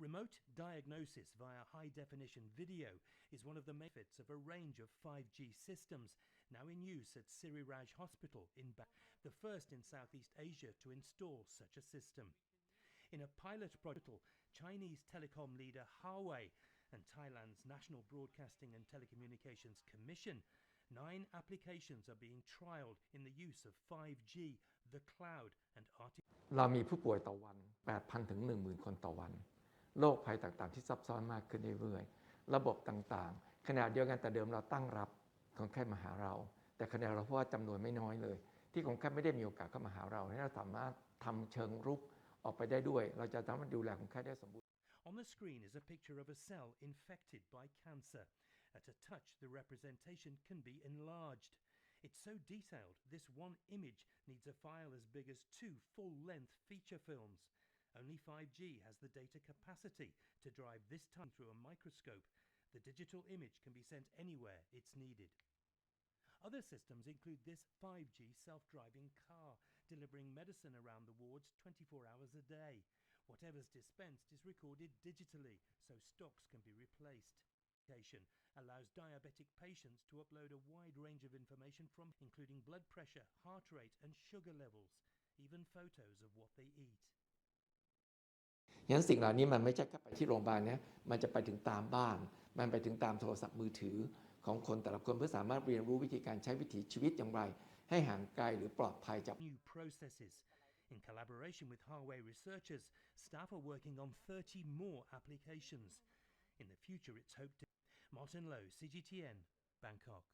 Remote diagnosis via high definition video is one of the benefits of a range of 5G systems now in use at Siriraj Hospital in ba- the first in Southeast Asia to install such a system. In a pilot project, Chinese telecom leader Huawei and Thailand's National Broadcasting and Telecommunications Commission, nine applications are being trialed in the use of 5G, the cloud, and artificial เรามีผู้ป่วยต่อวัน 8,000 ถึง 10,000 คนต่อวัน โรคภัยต่างๆ ที่ซับซ้อนมากขึ้นเรื่อยๆ ระบบต่างๆ ขณะเดียวกันแต่เดิมเราตั้งรับคนไข้มาหาเรา แต่ขณะเราเพราะว่าจำนวนไม่น้อยเลย ที่คนไข้ไม่ได้มีโอกาสเข้ามาหาเราให้เราสามารถทำเชิงรุกออกไปได้ด้วย เราจะสามารถดูแลคนไข้ได้สมบูรณ์ On the screen is a picture of a cell infected by cancer. At a touch, the representation can be enlarged. It's so detailed, this one image needs a file as big as two full length feature films. Only 5G has the data capacity to drive this time through a microscope. The digital image can be sent anywhere it's needed. Other systems include this 5G self driving car, delivering medicine around the wards 24 hours a day. Whatever's dispensed is recorded digitally, so stocks can be replaced. Allows diabetic patients to upload a wide range of information from including blood pressure, heart rate, and sugar levels, even photos of what they eat. งั้นสิ่งเหล่านี้มันไม่ใช่แค่ไปที่โรงพยาบาลนะมันจะไปถึงตามบ้าน มันไปถึงตามโทรศัพท์มือถือ ของคนแต่ละคนเพื่อสามารถเรียนรู้วิธีการใช้วิถีชีวิตอย่างไร ให้ห่างไกลหรือปลอดภัยจาก New processes. In collaboration with Huawei researchers, staff are working on 30 more applications. In the future, it's hoped to. Martin Lowe, CGTN, Bangkok.